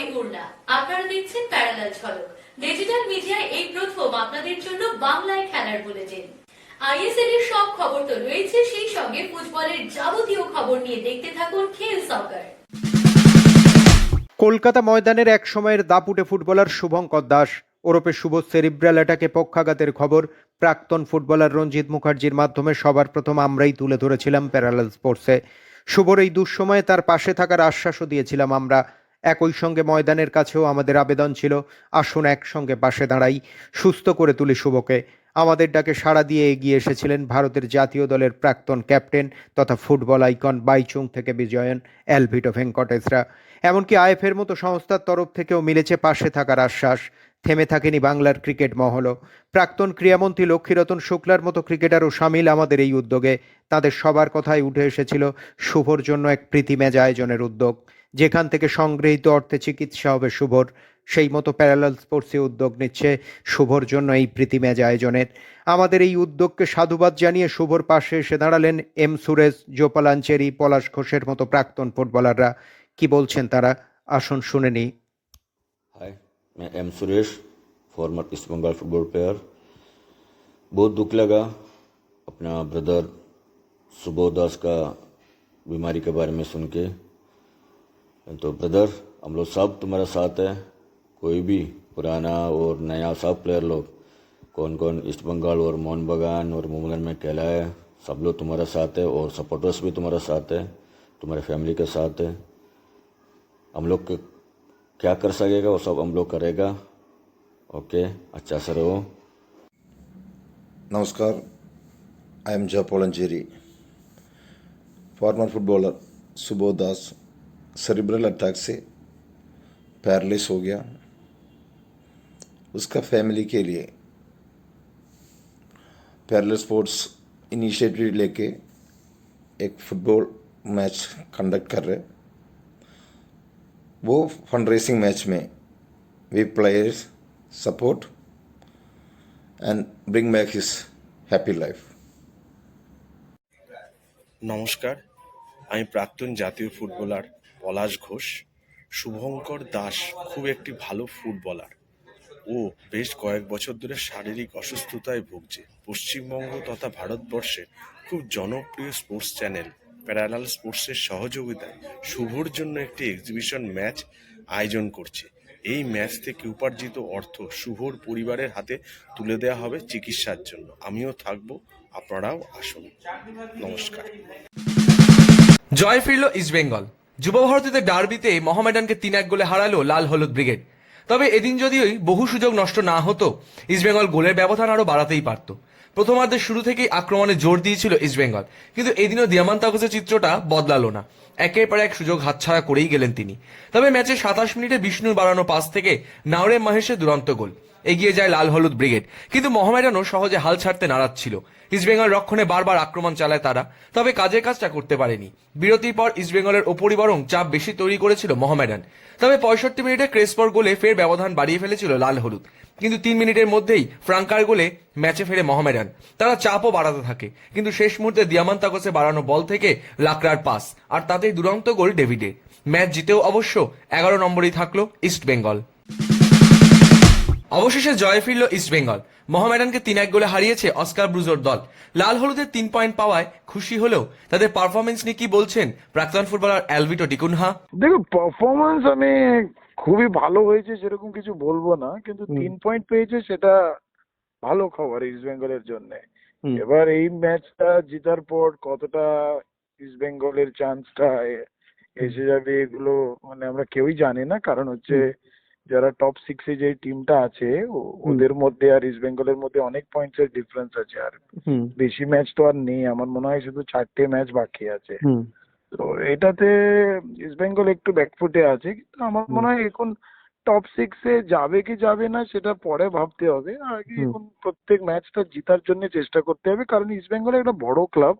আমি উর্না আপনারা দেখছেন প্যারালাল ঝলক। ডিজিটাল মিডিয়ায় এই প্রথম আপনাদের জন্য বাংলায় খেলার বুলেটিন। আইএসএল এর সব খবর তো রয়েছে, সেই সঙ্গে ফুটবলের যাবতীয় খবর নিয়ে দেখতে থাকুন খেল সকার। কলকাতা ময়দানের এক সময়ের দাপুটে ফুটবলার শুভঙ্কর দাস ওরপে শুভ সেরিব্রাল অ্যাটাকে পক্ষাঘাতের খবর। প্রাক্তন ফুটবলার রঞ্জিত মুখার্জির মাধ্যমে সবার প্রথম আমরাই তুলে ধরেছিলাম প্যারালাল স্পোর্টসে। শুভর এই দুঃসময়ে তার পাশে থাকার আশ্বাসও দিয়েছিলাম আমরা। একই সঙ্গে ময়দানের কাছেও আমাদের আবেদন ছিল, আসুন একসঙ্গে পাশে দাঁড়াই, সুস্থ করে তুলি শুভকে। আমাদের ডাকে সাড়া দিয়ে এগিয়ে এসেছিলেন ভারতের জাতীয় দলের প্রাক্তন ক্যাপ্টেন তথা ফুটবল আইকন বাইচুং থেকে বিজয়ন, অ্যালভিটো ভেঙ্কটেশরা। এমনকি আইএফের মতো সংস্থার তরফ থেকেও মিলেছে পাশে থাকার আশ্বাস। থেমে থাকেনি বাংলার ক্রিকেট মহলও প্রাক্তন ক্রীড়ামন্ত্রী লক্ষ্মীরতন শুক্লার মতো ক্রিকেটারও সামিল আমাদের এই উদ্যোগে। তাদের সবার কথাই উঠে এসেছিল শুভর জন্য এক প্রীতি ম্যাচ আয়োজনের উদ্যোগ। যেখান থেকে সংগৃহীত অর্থে চিকিৎসা হবে শুভর সেই মতো প্যারালাল স্পোর্টসে উদ্যোগ নিচ্ছে শুভর জন্য এই প্রীতি ম্যাচ আয়োজনের আমাদের এই উদ্যোগকে সাধুবাদ জানিয়ে শুভর পাশে এসে দাঁড়ালেন এম সুরেশ জোপালাঞ্চেরি পলাশ ঘোষের মতো প্রাক্তন ফুটবলাররা কি বলছেন তারা আসুন শুনে নিই हाय मैं am Suresh former East Bengal football player बहुत दुख लगा अपना ब्रदर सुबोध दास का बीमारी के बारे में सुन के तो ब्रदर हम लोग सब तुम्हारा साथ है। कोई भी पुराना और नया सब प्लेयर लोग कौन कौन ईस्ट बंगाल और मोहन बगान और मुमगन में कहला है, सब लोग तुम्हारा साथ है और सपोर्टर्स भी तुम्हारा साथ है, तुम्हारे फैमिली के साथ है। हम लोग क्या कर सकेगा, वो सब हम लोग करेगा। ओके अच्छा से रहो। नमस्कार I am Jo Paul Ancheri former footballer Subodh Das cerebral attack से पैरलिस हो गया उसका फैमिली के लिए पैरल स्पोर्ट्स इनिशिएटिव लेके एक फुटबॉल मैच कंडक्ट कर रहे वो फंड रेसिंग मैच में we players support and bring back his happy life. নমস্কার আমি প্রাক্তন জাতীয় ফুটবলার পলাশ ঘোষ, শুভঙ্কর দাস, খুব একটি ভালো ফুটবলার। ও বেশ কয়েক বছর ধরে শারীরিক অসুস্থতায় ভুগছে। পশ্চিমবঙ্গ তথা ভারতবর্ষে খুব জনপ্রিয় স্পোর্টস চ্যানেল প্যারালাল স্পোর্টসের সহযোগিতায় শুভর জন্য একটি এক্সিবিশন ম্যাচ আয়োজন করছে। এই ম্যাচ থেকে উপার্জিত অর্থ শুভর পরিবারের হাতে তুলে দেওয়া হবে চিকিৎসার জন্য। আমিও থাকব, আপনারাও আসুন। নমস্কার। জয় ফিরল ইস্টবেঙ্গল যুব ভারতীদের ডার্বিতে মোহামেডানকে তিন এক গোলে হারালো লাল হলুদ ব্রিগেড। তবে এদিন যদিওই বহু সুযোগ নষ্ট না হতো ইস্টবেঙ্গল গোলের ব্যবধান আরও বাড়াতেই পারত। প্রথমার্ধের শুরু থেকেই আক্রমণে জোর দিয়েছিল ইস্টবেঙ্গল কিন্তু এদিনও দিয়ামান্তাগোসের চিত্রটা বদলালো না। একের পর এক সুযোগ হাতছাড়া করেই গেলেন তিনি। তবে ম্যাচে সাতাশ মিনিটে বিষ্ণুর বাড়ানো পাস থেকে নাওরে মাহেশের দুরন্ত গোল। এগিয়ে যায় লাল হলুদ ব্রিগেড। কিন্তু মোহামেডানও সহজে হাল ছাড়তে নারাজ ছিল। ইস্টবেঙ্গল রক্ষণে বারবার আক্রমণ চালায় তারা, তবে কাজের কাজটা করতে পারেনি। বিরতির পর ইস্টবেঙ্গলের ওপরই বরং চাপ বেশি তৈরি করেছিল মহামেডান। তবে পঁয়ষট্টি মিনিটে ক্রেসপর গোলে ফের ব্যবধান বাড়িয়ে ফেলেছিল লাল হলুদ। কিন্তু তিন মিনিটের মধ্যেই ফ্রাঙ্কার গোলে ম্যাচে ফেরে মোহামেডান। তারা চাপও বাড়াতে থাকে। কিন্তু শেষ মুহূর্তে দিয়ামান্তাগোসে বাড়ানো বল থেকে লাকড়ার পাস। আর তাতেই দুরন্ত গোল ডেভিডে ম্যাচ জিতেও অবশ্য এগারো নম্বরেই থাকল ইস্ট বেঙ্গল। অবশেষে জয় ফিরল ইস্টবেঙ্গল মোহামেডানকে তিন এক গোলে হারিয়েছে অস্কার ব্রুজোর দল। লাল হলুদের তিন পয়েন্ট পাওয়ায় খুশি হলেও তাদের পারফরমেন্স নিয়ে কি বলছেন প্রাক্তন ফুটবলার অ্যালভিটো ডিকুনহা দেখো পারফরমেন্স আমি খুবই ভালো হয়েছে সেরকম কিছু বলব না কিন্তু তিন পয়েন্ট পেয়েছে সেটা ভালো খবর ইস্ট বেঙ্গলের জন্য। এবার এই ম্যাচটা জেতার পর কতটা ইস্ট বেঙ্গলের চান্সটা এসে যাবে এগুলো মানে আমরা কেউই জানি না কারণ হচ্ছে যারা টপ সিক্সে যে টিমটা আছে ওদের মধ্যে আর ইস্ট বেঙ্গলের মধ্যে অনেক পয়েন্টস এর ডিফারেন্স আছে। আর বেশি ম্যাচ তো আর নেই আমার মনে হয় শুধু চারটে ম্যাচ বাকি আছে। তো এটাতে ইস্ট বেঙ্গল একটু ব্যাকফুটে আছে কিন্তু আমার মনে হয় এখন টপ সিক্সে যাবে কি যাবে না সেটা পরে ভাবতে হবে। আগে এখন প্রত্যেক ম্যাচটা জেতার জন্য চেষ্টা করতে হবে কারণ ইস্ট বেঙ্গল একটা বড় ক্লাব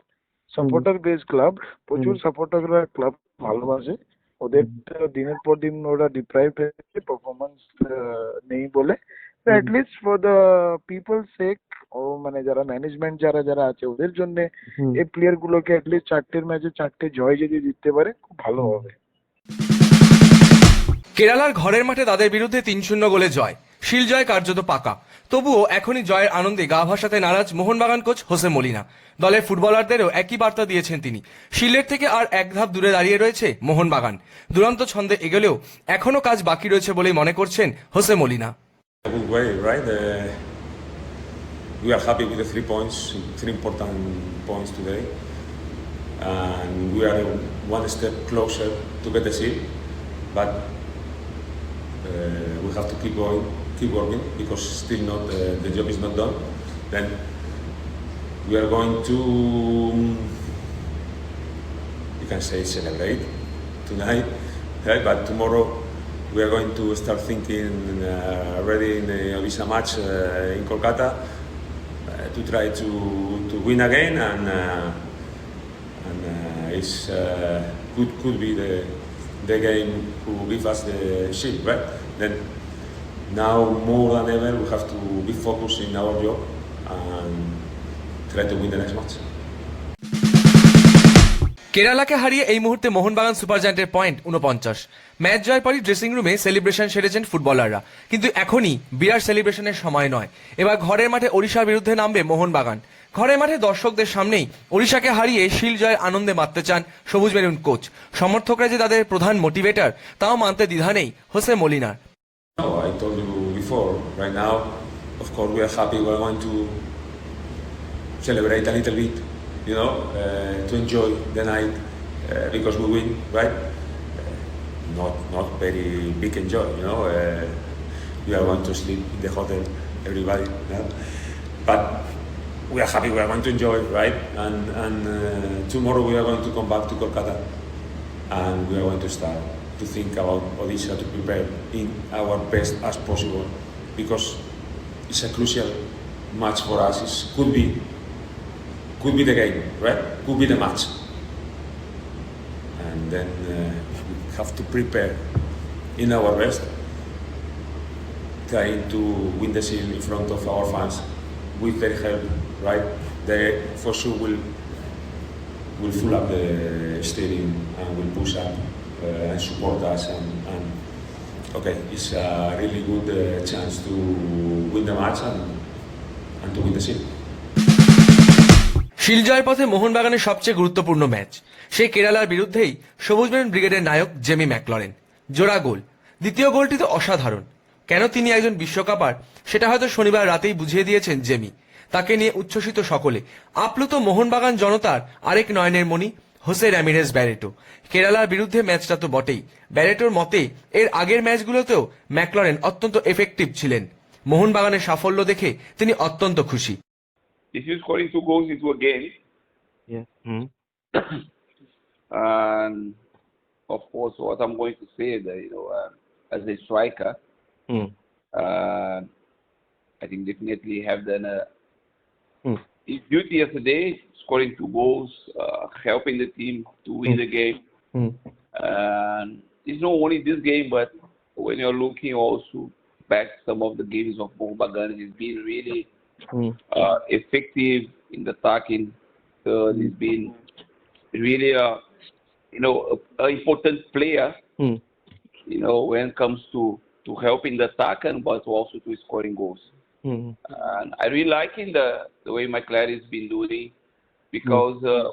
সাপোর্টার বেস ক্লাব প্রচুর সাপোর্টাররা ক্লাব ভালোবাসে। ওদের দিনের পর দিন ওরা ডিপ্রাইভ হয়েছে পারফরমেন্স নেই বলে। At least for the people sake ও মানে যারা ম্যানেজমেন্ট যারা যারা আছে ওদের জন্য এই প্লেয়ার গুলোকে অ্যাটলিস্ট চারটের ম্যাচে চারটে জয় যদি দিতে পারে খুব ভালো হবে। কেরালার ঘরের মাঠে তাদের বিরুদ্ধে তিন শূন্য গোলে জয়। শিল জয় কার্যত পাকা। তবুও এখনই জয়ের আনন্দে গা ভাসাতে নারাজ মোহনবাগান কোচ হোসে মলিনা। দলের ফুটবলারদেরও একই বার্তা দিয়েছেন তিনি। শিলের থেকে আর এক ধাপ দূরে দাঁড়িয়ে রয়েছে মোহনবাগান। দুরন্ত ছন্দে এগোলেও এখনও কাজ বাকি রয়েছে বলেই মনে করছেন Jose Molina? Uh, we are happy with the three points, three important points today, and we are one step closer to get the. But we have to keep going, keep working because still not uh, the job is not done. Then we are going to, you can say, celebrate tonight, right? But tomorrow we are going to start thinking uh, already in the Avisa match uh, in Kolkata uh, to try to, to win again and uh, and uh, it's uh, could could be the the game who give us the shield, right? Then, now more than ever, we have to be focused in our job and try to win the next match. কেরালাকে হারিয়ে এই মুহূর্তে Mohun Bagan super জায়ান্টের point উনপঞ্চাশ match জয়ের পরই dressing রুমে celebration সেরেছেন ফুটবলাররা। কিন্তু এখনই বিরাট সেলিব্রেশনের সময় নয়। এবার ঘরের মাঠে ওড়িশার বিরুদ্ধে নামবে মোহনবাগান। ঘরের মাঠে দর্শকদের সামনেই ওড়িশাকে হারিয়ে শিল জয়ের আনন্দে মাততে চান সবুজ মেরুন কোচ। সমর্থকরা যে তাদের প্রধান মোটিভেটর, তাও মানতে দ্বিধা নেই হোসে মলিনার। No, I told you before. Right now, of course, we are happy. We are going to celebrate a little bit, you know, uh, to enjoy the night uh, because we win, right? Uh, not not very big enjoy, you know. Uh, we are going to sleep in the hotel, everybody, know? but we are happy. We are going to enjoy, right? And and uh, tomorrow we are going to come back to Kolkata, and we are going to start to think about Odisha to prepare in our best as possible because it's a crucial match for us. It could be could be the game, right? Could be the match. And then uh, we have to prepare in our best, trying to win the seal in front of our fans with their help, right? They for sure will will fill up the stadium and will push up and support us and, and okay, it's a really good uh, chance to win the match and, and to win the seal. শিল জয়ের পথে মোহনবাগানের সবচেয়ে গুরুত্বপূর্ণ match. সেই কেরালার বিরুদ্ধেই সবুজ ব্রিগেডের নায়ক জেমি ম্যাকলরেন। জোড়া গোল। দ্বিতীয় গোলটি তো অসাধারণ। কেন তিনি একজন বিশ্বকাপার সেটা হয়তো শনিবার রাতেই বুঝিয়ে দিয়েছেন জেমি। তাকে নিয়ে উচ্ছ্বসিত সকলে। আপ্লুত মোহনবাগান জনতার আরেক নয়নের মণি। Jose র্যামিরেস Barreto. কেরালার বিরুদ্ধে ম্যাচটা তো বটেই। ব্যারেটোর মতে এর আগের ম্যাচগুলোতেও ম্যাকলরেন অত্যন্ত এফেক্টিভ ছিলেন। মোহনবাগানের সাফল্য দেখে তিনি অত্যন্ত খুশি। Mm. His duty yesterday, scoring two goals, uh, helping the team to win Mm. the game. Mm. And it's not only this game, but when you're looking also back some of the games of Mohabagan, he's been really Mm. uh, effective in the attacking. So he's been really a you know a, a important player. Mm. You know when it comes to to helping the attacking, but also to scoring goals. Mm. And I really liking the the way McLaren has been doing because. Uh,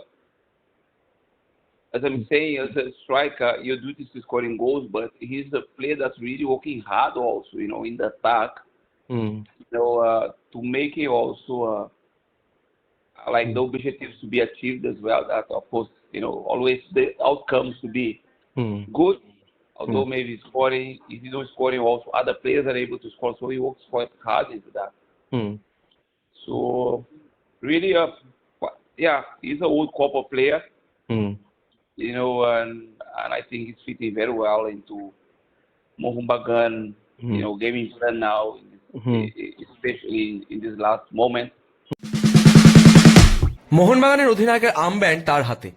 as I'm saying, as a striker, your duty is to scoring goals, but he's a player that's really working hard also, you know, in the attack Mm. you know, uh, to make it also uh, like the objectives to be achieved as well. That of course, you know, always the outcomes to be Mm. good. Although mm. maybe scoring, if you don't scoring, also other players are able to score. So he works quite hard into that. Mm. So really, a, yeah, he's an old copper player, Mm. you know, and and I think he's fitting very well into Mohumbagan, you Mm. know, gaming plan now, Mhm. especially in this last moment. মোহনবাগানের অধিনায়কের armband তার হাতে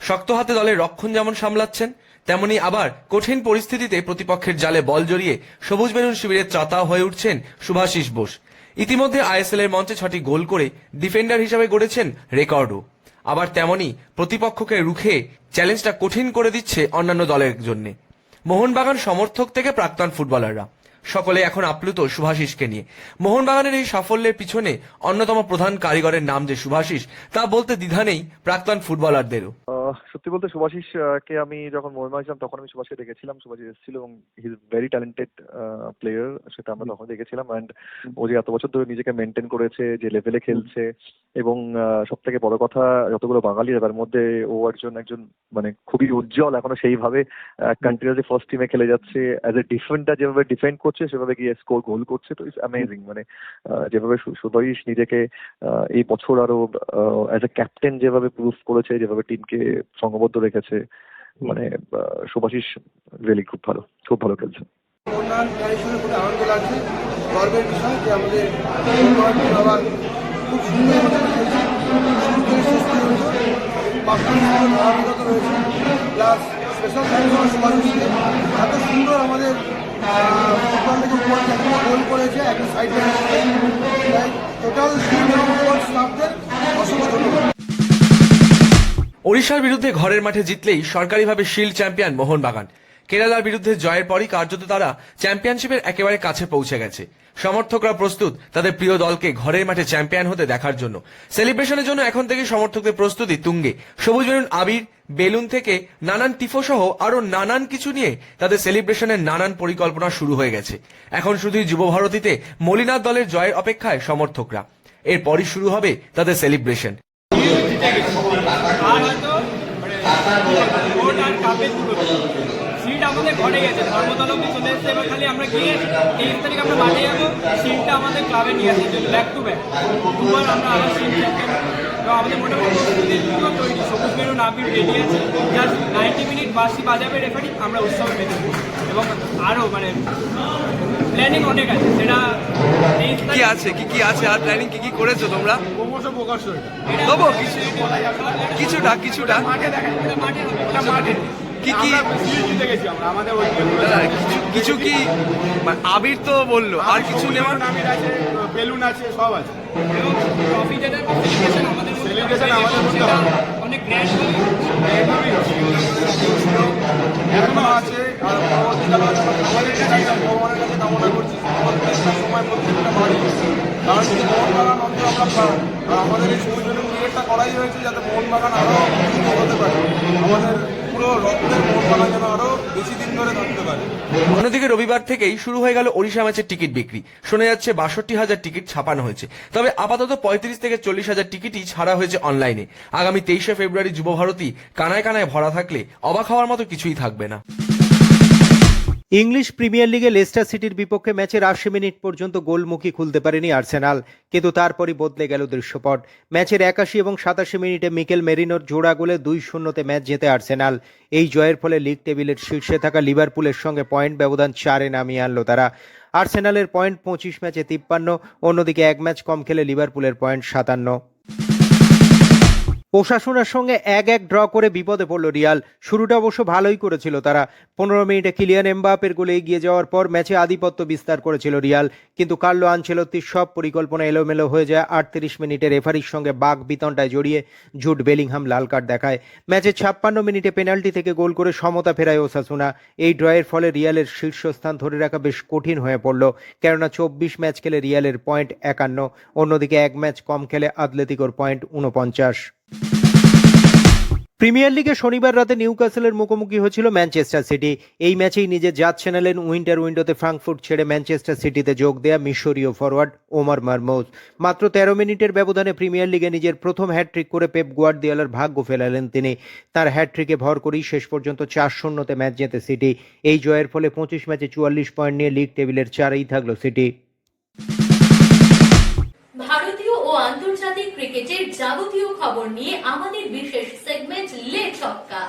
শক্ত হাতে দলের রক্ষণ যেমন সামলাচ্ছেন তেমনি আবার কঠিন পরিস্থিতিতে প্রতিপক্ষের জালে বল জড়িয়ে সবুজ মেরুন শিবিরের ত্রাতা হয়ে উঠছেন সুভাশিস বোস। ইতিমধ্যে আইএসএল এর মঞ্চে ছটি গোল করে ডিফেন্ডার হিসেবে গড়েছেন রেকর্ডও। আবার তেমনি প্রতিপক্ষকে রুখে চ্যালেঞ্জটা কঠিন করে দিচ্ছে অন্যান্য দলের জন্য। মোহনবাগান সমর্থক থেকে প্রাক্তন ফুটবলাররা। সকলে এখন আপ্লুত সুভাষিসকে নিয়ে। মোহনবাগানের এই সাফল্যের পিছনে অন্যতম প্রধান কারিগরের নাম যে সুভাষিস তা বলতে দ্বিধা নেই প্রাক্তন ফুটবলারদেরও। সত্যি বলতে সুভাষিস কে আমি যখন মোহনবাগান ছিলাম তখন আমি সুভাষকে দেখেছিলাম। সুভাষিস এসেছিল এবং he is very talented player সেটা আমরা তখন দেখেছিলাম। অ্যান্ড ও যে এত বছর ধরে নিজেকে মেনটেন করেছে যে লেভেলে খেলছে এবং সব থেকে বড় কথা যতগুলো বাঙালি তার মধ্যে ও একজন একজন মানে খুবই উজ্জ্বল এখনও সেইভাবে কন্টিনিউসলি ফার্স্ট টিমে খেলে যাচ্ছে। অ্যাজ এ ডিফেন্ডার যেভাবে ডিফেন্ড করছে সেভাবে গিয়ে স্কোর গোল করছে তো ইটস অ্যামেজিং মানে যেভাবে সু- সুভাষিস নিজেকে এই বছর আরও অ্যাজ এ ক্যাপ্টেন যেভাবে প্রুফ করেছে যেভাবে টিমকে সংঘবদ্ধ রেখেছে। মানে শুভাশিস রিয়েলি খুব ভালো খুব ভালো খেলছে। আমাদের এত সুন্দর আমাদের করেছে টোটাল ওড়িশার বিরুদ্ধে ঘরের মাঠে জিতলেই সরকারিভাবে শিল্ড চ্যাম্পিয়ন মোহনবাগান। কেরালার বিরুদ্ধে জয়ের পরই কার্যত তারা চ্যাম্পিয়নশিপের একেবারে কাছে পৌঁছে গেছে। সমর্থকরা প্রস্তুত তাদের প্রিয় দলকে ঘরের মাঠে চ্যাম্পিয়ন হতে দেখার জন্য। সেলিব্রেশনের জন্য এখন থেকে সমর্থকদের প্রস্তুতি তুঙ্গে। সবুজ বেলুন, আবির, বেলুন থেকে নানান টিফো সহ আরও নানান কিছু নিয়ে তাদের সেলিব্রেশনের নানান পরিকল্পনা শুরু হয়ে গেছে। এখন শুধুই যুব ভারতীতে মলিনাথ দলের জয়ের অপেক্ষায় সমর্থকরা। এরপরই শুরু হবে তাদের সেলিব্রেশন। আর হয়তো ভোট আর কাপের সিট আমাদের ঘরে গেছে ধর্মতলা চলে এসছে? এবার খালি আমরা গিয়ে তেইশ তারিখ আমরা মাঠে যাব, সিটটা আমাদের ক্লাবে নিয়ে জন্য ব্যাক টু ব্যাক দুবার আমরা আবার সিট তো আমাদের মোটামুটি প্রস্তুতি সবুজ মেরু নাবির রেডি আছে। জাস্ট নাইনটি মিনিট বাসি বাজাবে রেফারি আমরা উৎসবে দেবো। এবং আরও মানে প্ল্যানিং অনেক আছে সেটা কি আছে? কি কি আছে? আর প্ল্যানিং কি কি করেছ তোমরা? ক্রমশ প্রকাশ কিছুটা কিছুটা। কি কি কিছু কি আবির তো বলল আর কিছু নেওয়ার বেলুন আছে সব আছে। এবং ট্রফি যেটা আমাদের মধ্যে আমাদের মধ্যে সেটা হবে। অনেক গ্র্যান্ড আমাদের এই বেলুন ক্রিকেটটা করাই হয়েছে যাতে মোহনবাগান হতে পারে আমাদের পুরো রক্তের মোহনবাগান যেন বেশি দিন ধরে থাকতে পারে অন্যদিকে রবিবার থেকেই শুরু হয়ে গেল ওড়িশা ম্যাচের টিকিট বিক্রি। শোনা যাচ্ছে বাষট্টি হাজার টিকিট ছাপানো হয়েছে। তবে আপাতত পঁয়ত্রিশ থেকে চল্লিশ হাজার টিকিটই ছাড়া হয়েছে অনলাইনে। আগামী তেইশে ফেব্রুয়ারি যুব ভারতী কানায় কানায় ভরা থাকলে অবাক হওয়ার মতো কিছুই থাকবে না। ইংলিশ প্রিমিয়ার লিগে লেস্টার সিটির বিপক্ষে ম্যাচের আশি মিনিট পর্যন্ত গোলমুখী খুলতে পারেনি আর্সেনাল, কিন্তু তারপরই বদলে গেল দৃশ্যপট। ম্যাচের একাশি এবং সাতাশি মিনিটে মিকেল মেরিনোর জোড়া গোলে দুই শূন্যতে ম্যাচ জেতে আর্সেনাল। এই জয়ের ফলে লিগ টেবিলের শীর্ষে থাকা লিভারপুলের সঙ্গে পয়েন্ট ব্যবধান চারে নামিয়ে আনলো তারা। আর্সেনালের পয়েন্ট পঁচিশ ম্যাচে তিপ্পান্ন, অন্যদিকে এক ম্যাচ কম খেলে লিভারপুলের পয়েন্ট সাতান্ন। প্রশাসনের সঙ্গে এক এক ড্র করে বিপদে পড়ল রিয়াল। শুরুটা অবশ্য ভালোই করেছিল তারা। পনেরো মিনিটে কিলিয়ান এমবাপের গোলে এগিয়ে যাওয়ার পর ম্যাচে আধিপত্য বিস্তার করেছিল রিয়াল। কিন্তু কার্লো আনচেলত্তির সব পরিকল্পনা এলোমেলো হয়ে যায় আটত্রিশ মিনিটে রেফারির সঙ্গে বাঘ বিতণ্ডায় জড়িয়ে জুট বেলিংহাম লাল কার্ড দেখায়। ম্যাচে ছাপ্পান্ন মিনিটে পেনাল্টি থেকে গোল করে সমতা ফেরায় ওসাসুনা। এই ড্রয়ের ফলে রিয়ালের শীর্ষস্থান ধরে রাখা বেশ কঠিন হয়ে পড়ল। কেননা চব্বিশ ম্যাচ খেলে রিয়ালের পয়েন্ট একান্ন। অন্যদিকে এক ম্যাচ কম খেলে আতলেতিকোর পয়েন্ট উনপঞ্চাশ প্রিমিয়ার লিগে শনিবার রাতে নিউক্যাসলের মুখোমুখি হয়েছিল ম্যানচেস্টার সিটি। এই ম্যাচেই নিজে যাচ্ছে নালেন উইন্টার উইন্ডোতে ফ্রাঙ্কফুর্ট ছেড়ে ম্যানচেস্টার সিটিতে যোগ দেয়া মিশরীয় ফরওয়ার্ড ওমার মারমৌজ মাত্র তেরো মিনিটের ব্যবধানে প্রিমিয়ার লিগে নিজের প্রথম হ্যাটট্রিক করে পেপ গুয়ার্দিওলার ভাগ্য ফেলালেন তিনি। তার হ্যাটট্রিকে ভর করেই শেষ পর্যন্ত চার শূন্যতে ম্যাচ জেতে সিটি। এই জয়ের ফলে পঁচিশ ম্যাচে চুয়াল্লিশ পয়েন্ট নিয়ে লিগ টেবিলের চারেই থাকল সিটি। ক্রিকেটের যাবতীয় খবর নিয়ে আমাদের বিশেষ সেগমেন্ট লে ছক্কা।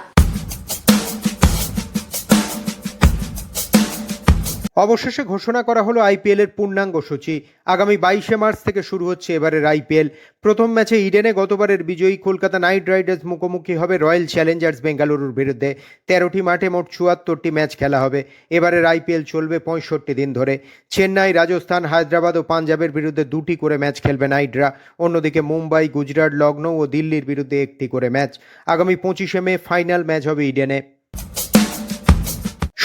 অবশেষে ঘোষণা করা হলো আইপিএল এর পূর্ণাঙ্গ সূচি। আগামী বাইশে মার্চ থেকে শুরু হচ্ছে এবারের আইপিএল। প্রথম ম্যাচে ইডেনে গতবারের বিজয়ী কলকাতা নাইট রাইডার্স মুখোমুখি হবে রয়্যাল চ্যালেঞ্জার্স বেঙ্গালুরুর বিরুদ্ধে। তেরোটি মাঠে মোট চুয়াত্তরটি ম্যাচ খেলা হবে। এবারের আইপিএল চলবে পঁয়ষট্টি দিন ধরে। চেন্নাই, রাজস্থান, হায়দ্রাবাদ ও পাঞ্জাবের বিরুদ্ধে দুটি করে ম্যাচ খেলবে নাইটরা। অন্যদিকে মুম্বাই, গুজরাট লখনৌ ও দিল্লির বিরুদ্ধে একটি করে ম্যাচ। আগামী পঁচিশে মে ফাইনাল ম্যাচ হবে ইডেনে।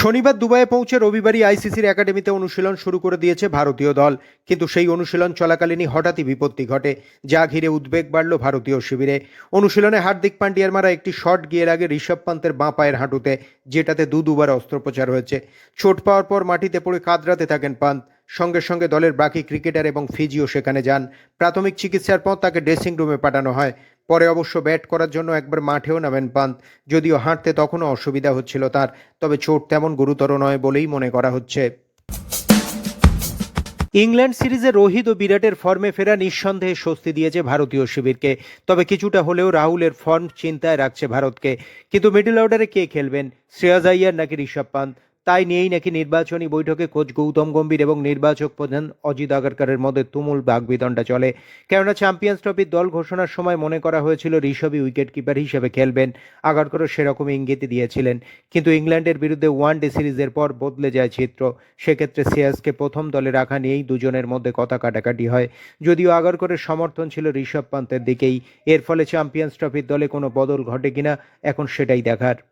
শনিবার দুবাইয়ে পৌঁছে রবিবারই আইসিসির একাডেমিতে অনুশীলন শুরু করে দিয়েছে ভারতীয় দল। কিন্তু সেই অনুশীলন চলাকালীনই হঠাৎই বিপত্তি ঘটে, যা ঘিরে উদ্বেগ বাড়ল ভারতীয় শিবিরে। অনুশীলনে হার্দিক পান্ডিয়ার মারা একটি শট গিয়ে লাগে ঋষভ পান্তের বাঁ পায়ের হাঁটুতে, যেটাতে দু দুবার অস্ত্রোপচার হয়েছে। চোট পাওয়ার পর মাটিতে পড়ে কাতরাতে থাকেন পান্ত। সঙ্গে সঙ্গে দলের বাকি ক্রিকেটার এবং ফিজিও সেখানে যান। প্রাথমিক চিকিৎসার পর তাকে ড্রেসিং রুমে পাঠানো হয়। পরে অবশ্য ব্যাট করার জন্য একবার মাঠেও নামেন পান্ত যদিও হাঁটতে তখনও অসুবিধা হচ্ছিল তার, তবে চোট তেমন গুরুতর নয় বলেই মনে করা হচ্ছে। ইংল্যান্ড সিরিজে রোহিত ও বিরাটের ফর্মে ফেরা নিঃসন্দেহে স্বস্তি দিয়েছে ভারতীয় শিবিরকে, তবে কিছুটা হলেও রাহুলের ফর্ম চিন্তায় রাখছে ভারতকে। কিন্তু মিডল অর্ডারে কে খেলবেন? শ্রেয়াস আইয়ার নাকি ঋষভ পান্ত তাই নিয়েই নাকি নির্বাচনী বৈঠকে কোচ গৌতম গম্ভীর এবং নির্বাচক প্রধান অজিত আগারকারের মধ্যে তুমুল বাগবিতণ্ডা চলে। কেননা চ্যাম্পিয়ন্স ট্রফির দল ঘোষণার সময় মনে করা হয়েছিল ঋষভই উইকেট কিপার হিসেবে খেলবেন। আগারকারও সেরকম ইঙ্গিতই দিয়েছিলেন। কিন্তু ইংল্যান্ডের বিরুদ্ধে ওয়ান ডে সিরিজের পর বদলে যায় চিত্র। সেক্ষেত্রে সিয়াসকে প্রথম দলে রাখা নিয়েই দুজনের মধ্যে কথা কাটাকাটি হয়। যদিও আগারকরের সমর্থন ছিল ঋষভ পান্তের দিকেই। এর ফলে চ্যাম্পিয়ন্স ট্রফির দলে কোনো বদল ঘটে কিনা এখন সেটাই দেখার।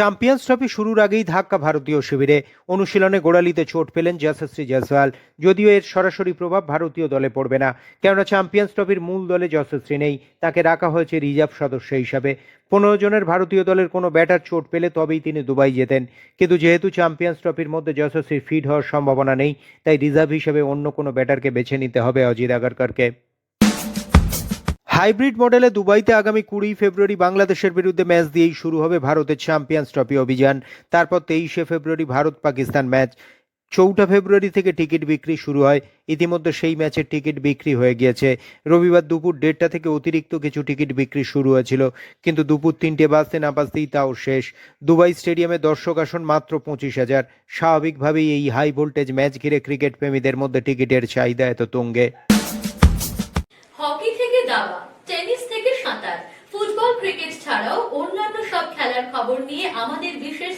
চ্যাম্পিয়ন্স ট্রফি শুরুর আগেই ধাক্কা ভারতীয় শিবিরে। অনুশীলনে গোড়ালিতে চোট পেলেন যশস্বী জয়সওয়াল। যদিও এর সরাসরি প্রভাব ভারতীয় দলে পড়বে না, কেননা চ্যাম্পিয়ন্স ট্রফির মূল দলে যশস্বী নেই। তাকে রাখা হয়েছে রিজার্ভ সদস্য হিসাবে। পনেরো জনের ভারতীয় দলের কোনো ব্যাটার চোট পেলে তবেই তিনি দুবাই যেতেন। কিন্তু যেহেতু চ্যাম্পিয়ন্স ট্রফির মধ্যে যশস্বীর ফিট হওয়ার সম্ভাবনা নেই, তাই রিজার্ভ হিসেবে অন্য কোনো ব্যাটারকে বেছে নিতে হবে অজিত আগারকরকে। হাইব্রিড মডেলে দুবাইতে আগামী কুড়ি ফেব্রুয়ারি বাংলাদেশের বিরুদ্ধে ম্যাচ দিয়েই শুরু হবে ভারতের চ্যাম্পিয়ন্স ট্রফি অভিযান। তারপর তেইশে ফেব্রুয়ারি ভারত পাকিস্তান ম্যাচ। চৌঠা ফেব্রুয়ারি থেকে টিকিট বিক্রি শুরু হয়। ইতিমধ্যে সেই ম্যাচের টিকিট বিক্রি হয়ে গিয়েছে। রবিবার দুপুর দেড়টা থেকে অতিরিক্ত কিছু টিকিট বিক্রি শুরু হয়েছিল। কিন্তু দুপুর তিনটে বাজতে না বাজতেই তাও শেষ। দুবাই স্টেডিয়ামে দর্শক আসন মাত্র পঁচিশ হাজার। স্বাভাবিকভাবেই এই হাই ভোল্টেজ ম্যাচ ঘিরে ক্রিকেট প্রেমীদের মধ্যে টিকিটের চাহিদা এত তুঙ্গে। হকি থেকে দাবা। টেনিস থেকে সাঁতার। ফুটবল ক্রিকেট ছাড়াও অন্যান্য সব খেলার খবর নিয়ে আমাদের বিশেষ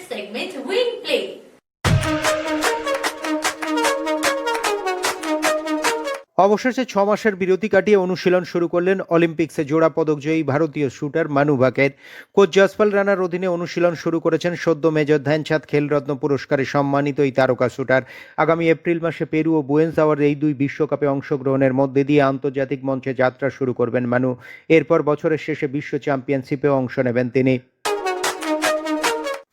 অবশেষে ছ মাসের বিরতি কাটিয়ে অনুশীলন শুরু করলেন অলিম্পিক্সে জোড়া পদকজয়ী ভারতীয় শুটার মানু ভাকের। কোচ জসপাল রানার অধীনে অনুশীলন শুরু করেছেন সদ্য মেজর ধ্যানচাঁদ খেলরত্ন পুরস্কারে সম্মানিত এই তারকা শুটার। আগামী এপ্রিল মাসে পেরু ও বুয়েন্স আওয়ার এই দুই বিশ্বকাপে অংশগ্রহণের মধ্যে দিয়ে আন্তর্জাতিক মঞ্চে যাত্রা শুরু করবেন মানু। এরপর বছরের শেষে বিশ্ব চ্যাম্পিয়নশিপে অংশ নেবেন তিনি।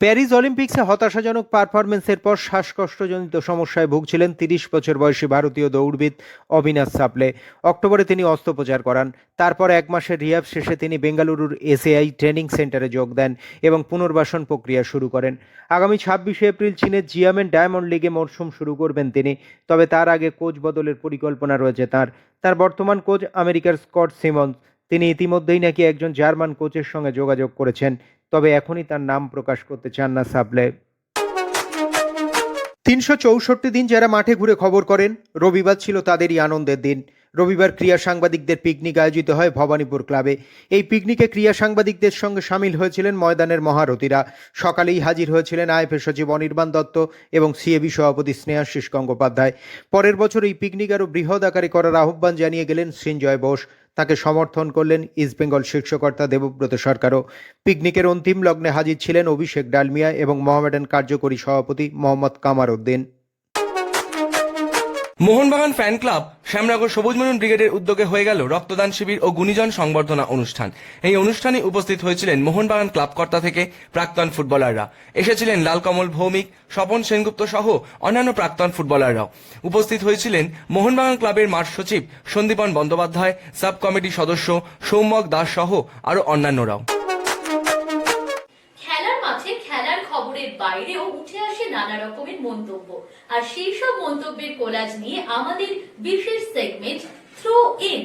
প্যারিস অলিম্পিক্সে হতাশাজনক পারফরমেন্সের পর শ্বাসকষ্টজনিত সমস্যায় ভুগছিলেন তিরিশ বছর বয়সী ভারতীয় দৌড়বিদ অবিনাশ সাপলে। অক্টোবরে তিনি অস্ত্রোপচার করান। তারপর এক মাসের রিহাব শেষে তিনি বেঙ্গালুরুর এসএআই ট্রেনিং সেন্টারে যোগ দেন এবং পুনর্বাসন প্রক্রিয়া শুরু করেন। আগামী ছাব্বিশে এপ্রিল চীনের জিয়ামেন ডায়মন্ড লিগে মরশুম শুরু করবেন তিনি। তবে তার আগে কোচ বদলের পরিকল্পনা রয়েছে তার। তার বর্তমান কোচ আমেরিকার স্কট সিমন্স। তিনি ইতিমধ্যেই নাকি একজন জার্মান কোচের সঙ্গে যোগাযোগ করেছেন। তবে এখনই তার নাম প্রকাশ করতে চান না সাবলে। তিনশো চৌষট্টি দিন যারা মাঠে ঘুরে খবর করেন, রবিবার ছিল তাদেরই আনন্দের দিন। রবিবার ক্রীড়া সাংবাদিকদের পিকনিক আয়োজিত হয় ভবানীপুর ক্লাবে। এই পিকনিকে ক্রীড়া সাংবাদিকদের সঙ্গে সামিল হয়েছিলেন ময়দানের মহারথীরা। সকালেই হাজির হয়েছিলেন আইএফএ সচিব অনির্বাণ দত্ত এবং সিএবি সভাপতি স্নেহাশিস গঙ্গোপাধ্যায়। পরের বছর এই পিকনিক আরও বৃহৎ আকারে করার আহ্বান জানিয়ে গেলেন সৃঞ্জয় বোস। তাকে সমর্থন করলেন ইস্টবেঙ্গল শীর্ষকর্তা দেবব্রত সরকারও। পিকনিকের অন্তিম লগ্নে হাজির ছিলেন অভিষেক ডালমিয়া এবং মোহামেডান কার্যকরী সভাপতি মোহাম্মদ কামার উদ্দিন। মোহনবাগান ফ্যান ক্লাব শ্যামনগর সবুজ মনন ব্রিগেডের উদ্যোগে হয়ে গেল রক্তদান শিবির ও গুণীজন সংবর্ধনা অনুষ্ঠান। এই অনুষ্ঠানে উপস্থিত হয়েছিলেন মোহনবাগান ক্লাব কর্তা থেকে প্রাক্তন ফুটবলাররা। এসেছিলেন লালকমল ভৌমিক, স্বপন সেনগুপ্ত সহ অন্যান্য প্রাক্তন ফুটবলাররাও। উপস্থিত হয়েছিলেন মোহনবাগান ক্লাবের মাঠ সচিব সন্দীপন বন্দ্যোপাধ্যায়, সাব কমিটি সদস্য সৌম্যক দাস সহ আরও অন্যান্যরাও। খেলার মাঠে খেলার খবরের বাইরেও উঠে আসে নানা রকমের মন্তব্য। আর সেই সব মন্তব্যের কোলাজ নিয়ে আমাদের বিশেষ সেগমেন্ট থ্রো ইন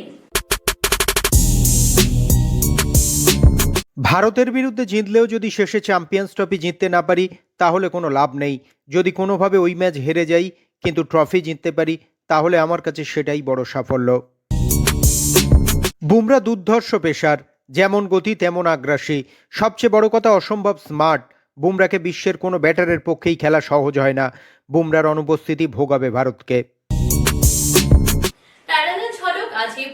ভারতের বিরুদ্ধে জিতলেও যদি শেষে চ্যাম্পিয়ন্স ট্রফি জিততে না পারি, তাহলে কোনো লাভ নেই। যদি কোনোভাবে ওই ম্যাচ হেরে যাই, কিন্তু ট্রফি জিততে পারি, তাহলে আমার কাছে সেটাই বড় সাফল্য। বুমরা দুর্ধর্ষ পেশার যেমন গতি, তেমন আগ্রাসী। সবচেয়ে বড় কথা, অসম্ভব স্মার্ট বুমরাকে বিশ্বের কোনো ব্যাটারের পক্ষেই খেলা সহজ হয় না। বুমরার অনুপস্থিতি ভোগাবে ভারতকে। প্যারালাল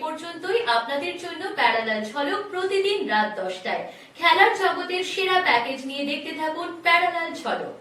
পর্যন্তই। আপনাদের জন্য প্যারালাল ঝলক প্রতিদিন রাত দশটায়। খেলার জগতের সেরা প্যাকেজ নিয়ে দেখতে থাকুন প্যারালাল ঝলক।